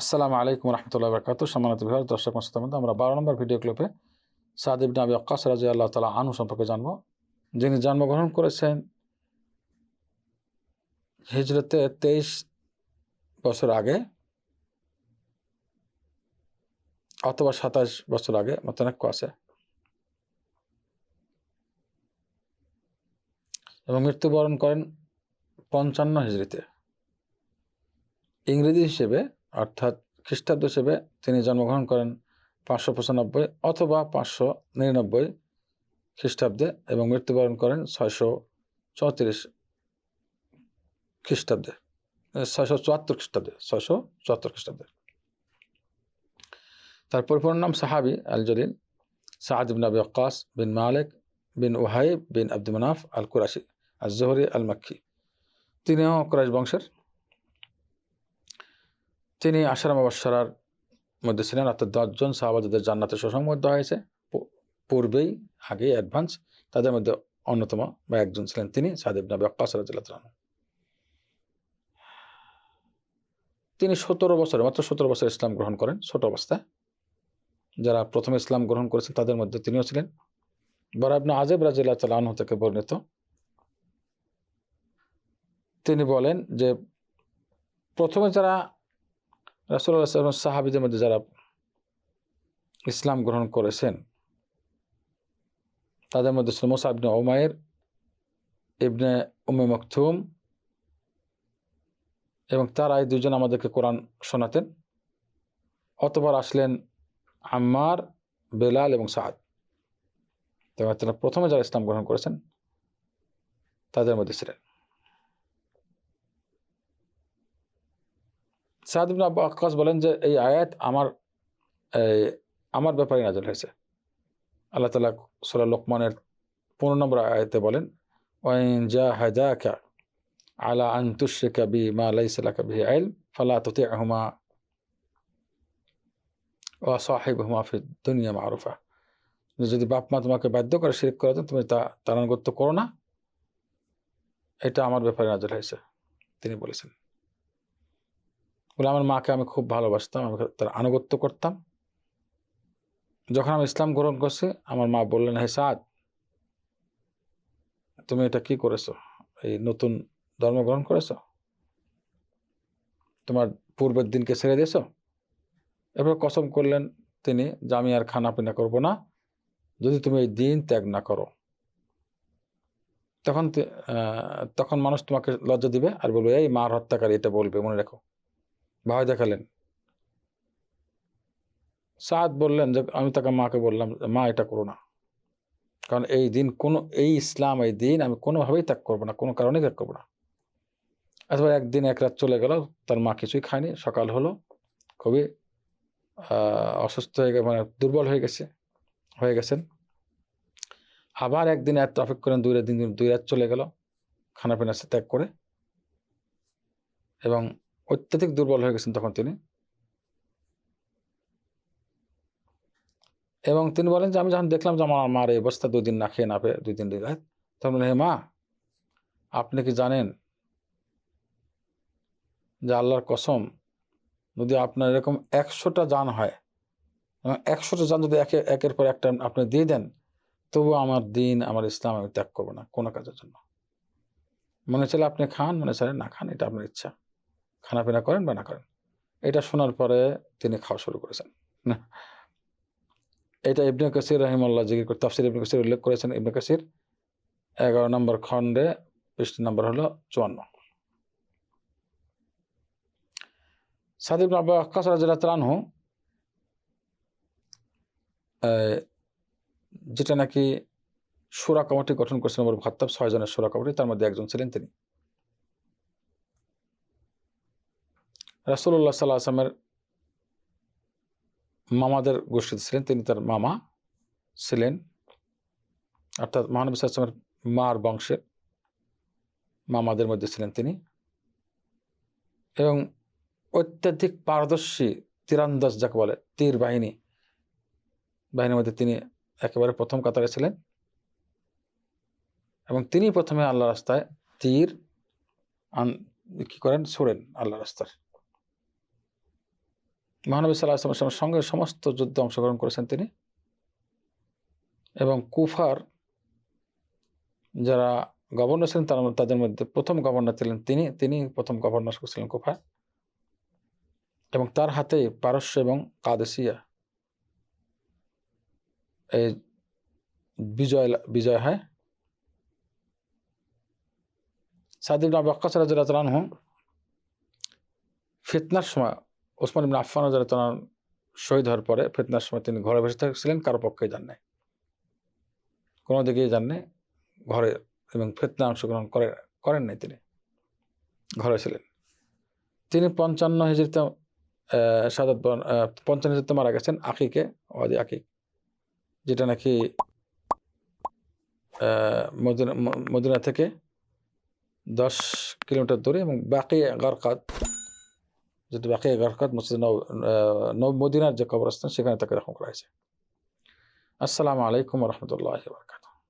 আসসালামু আলাইকুম রহমতুল্লাহ বরকাত সম্মানিত বিভাগ দর্শক মধ্যে আমরা বারো নম্বর ভিডিও ক্লিপে সাদ ইবনে আবি আক্কাস রাজি আল্লাহ তালা আনু সম্পর্কে জানব। যিনি জন্মগ্রহণ করেছেন হিজরতে তেইশ বছর আগে অথবা সাতাশ বছর আগে মতনাক্য আছে। এবং মৃত্যুবরণ করেন পঞ্চান্ন হিজড়িতে। ইংরেজি হিসেবে অর্থাৎ খ্রিস্টাব্দ হিসেবে তিনি জন্মগ্রহণ করেন পাঁচশো পঁচানব্বই অথবা পাঁচশো নিরানব্বই খ্রিস্টাব্দে এবং মৃত্যুবরণ করেন ছয়শো চৌত্রিশ খ্রিস্টাব্দে ছয়শো চুয়াত্তর খ্রিস্টাব্দে, ছয়শো চুয়াত্তর খ্রিস্টাব্দে। তার পরিপূর্ণ নাম সাহাবি আল জলিল সাদ বিন আবি আক্কাস বিন মালিক বিন ওহাইব বিন আব্দুল মানাফ আল কুরাশি আল জহরি আল মাক্কি তিনিও কুরাইশ বংশের। তিনি আশারাম অবসরার মধ্যে ছিলেন, অর্থাৎ দশজন সাহাবাদের জান্নাতে সুসংবাদ দেওয়া হয়েছে পূর্বেই আগে অ্যাডভান্স তাদের মধ্যে অন্যতম বা একজন ছিলেন তিনি সাদেব নবী আক্কাস রাজিল্লাহ তিনি সতেরো বছরে মাত্র সতেরো বছর ইসলাম গ্রহণ করেন, ছোট অবস্থায়। যারা প্রথমে ইসলাম গ্রহণ করেছেন, তাদের মধ্যে তিনিও ছিলেন। বরাবনা আজেব রাজিল্লাহ তালাহ থেকে বর্ণিত। তিনি বলেন যে, প্রথমে যারা রাসুল্লাহ সাহাবিদের মধ্যে যারা ইসলাম গ্রহণ করেছেন, তাদের মধ্যে ছিল মোসা ইবনে ওমায়ের ইবনে উমে মকথুম এবং তারা এই দুজন আমাদেরকে কোরআন শোনাতেন। অতবার আসলেন আম্মার, বেলাল এবং সাদ। তারা প্রথমে যারা ইসলাম গ্রহণ করেছেন, তাদের মধ্যে ছিলেন। সাহাদিবিন আব্বা আকাশ বলেন যে, এই আয়াত আমার আমার ব্যাপারে নাজল হয়েছে। আল্লাহ তালা সোলা লোকমানের পনেরো নম্বর আয়াতে বলেন, ওয়াইন জা হাজাকা আলা আন্তুশিকা বি মা লাইসালাকা বি আইল ফালা তুতে আহমা ও সাহেব হুমা ফি দুনিয়া মারুফা। যদি বাপ মা তোমাকে বাধ্য করে শিরিক করার জন্য তুমি তা তারানুগত্য করো না, এটা আমার ব্যাপারে নাজল হয়েছে, তিনি বলেছেন। বলে আমার মাকে আমি খুব ভালোবাসতাম, আমি তার আনুগত্য করতাম। যখন আমি ইসলাম গ্রহণ করছি, আমার মা বললেন, হে সাদ, তুমি এটা কি করেছ? এই নতুন ধর্ম গ্রহণ করেছ? তোমার পূর্বের দিনকে ছেড়ে দিয়েছ? এরপর কসম করলেন তিনি যে, আমি আর খানা পিনা করব না। যদি তুমি এই দিন ত্যাগ না করো। তখন তখন মানুষ তোমাকে লজ্জা দিবে আর বলবে, এই মার হত্যাকারী, এটা বলবে, মনে রেখো। ভয় দেখালেন। সাদ বললেন যে, আমি তাকে মাকে বললাম, মা, এটা করো না। কারণ এই দিন কোনো, এই ইসলাম, এই দিন আমি কোনোভাবেই ত্যাগ করব না, কোনো কারণেই ত্যাগ করব না। এতবার একদিন এক রাত চলে গেল, তার মা কিছুই খায়নি, সকাল হলো, খুবই অসুস্থ হয়ে গেছে মানে দুর্বল হয়ে গেছে, হয়ে গেছেন। আবার একদিন এত ট্রাফিক করেন, দুই দিন, দুই রাত চলে গেল খানা পিনা ত্যাগ করে এবং অত্যাধিক দুর্বল হয়ে গেছেন তখন তিনি। এবং তিনি বলেন যে, আমি যখন দেখলাম যে আমার মার এই অবস্থা, দুই দিন না খেয়ে না পেয়ে, দুই দিন তখন হে মা, আপনি কি জানেন যে আল্লাহর কসম, যদি আপনার এরকম একশোটা যান হয়, এবং একশোটা যান যদি একে, একের পর একটা আপনি দিয়ে দেন তবু আমার দিন, আমার ইসলাম আমি ত্যাগ করব না কোনো কাজের জন্য। মনে চাইলে আপনি খান, মনে চাইলে না খান, এটা আপনার ইচ্ছা। খানাপিনা করেন বা না করেন। এটা শোনার পরে তিনি খাওয়া শুরু করেছেন। এটা ইবনে কাসির রহিমাল্লাহ জিজ্ঞেস করে, তাফসির ইবনে কাসির উল্লেখ করেছেন। ইবনে কাসির এগারো নম্বর খণ্ডে পৃষ্ঠ নম্বর হলো চুয়ান্ন। সাদিব আব্বা আক্কাস রাজু যেটা নাকি সুরা কমিটি গঠন করেছেন ওমর ছয় জনের সুরা কমিটি, তার মধ্যে একজন ছিলেন তিনি। রাসুল্লাহ সাল্লাহ আসলামের মামাদের গোষ্ঠীতে ছিলেন। তিনি তার মামা ছিলেন। অর্থাৎ মহানবী আসলামের মার বংশের মামাদের মধ্যে ছিলেন তিনি। এবং অত্যাধিক পারদর্শী, তীরান্দাজ যাকে বলে, তীর বাহিনী, বাহিনীর মধ্যে তিনি একেবারে প্রথম কাতারে ছিলেন। এবং তিনি প্রথমে আল্লাহ রাস্তায় তীর কি করেন? ছোড়েন আল্লাহ রাস্তার। মহানবী সাল্লাহ আসলামের সঙ্গে সমস্ত যুদ্ধে অংশগ্রহণ করেছেন তিনি। এবং কুফার যারা গভর্নর ছিলেন, তার তাদের মধ্যে প্রথম গভর্নর ছিলেন তিনি। তিনি প্রথম গভর্নর ছিলেন কুফায়। এবং তার হাতে পারস্য এবং কাদেসিয়া। এই বিজয় বিজয় হয়। সাদিব আব্বাস রাজু ফিতনার সময় ওসমান ইবিন আফফান রাজু শহীদ হওয়ার পরে ফিতনার সময় তিনি ঘরে বসে থাকছিলেন, কারও পক্ষে যান নাই। কোনো দিকেই যান নাই, ঘরে এবং ফিতনা অংশগ্রহণ করে, করেন নাই তিনি। ঘরে ছিলেন। তিনি পঞ্চান্ন হিজড়িতে সাদাত পঞ্চান্ন হিজড়িতে মারা গেছেন আকিকে, ওয়াদি আকিক যেটা নাকি মদিনা থেকে দশ কিলোমিটার দূরে এবং বাকি গারকাত যেটা বাকি এগারকাত মসজিদ নব মদিনার যে কবরস্থান, সেখানে তাকে রকম করা হয়েছে। আসসালামু আলাইকুম রহমতুল্লাহ বরকাত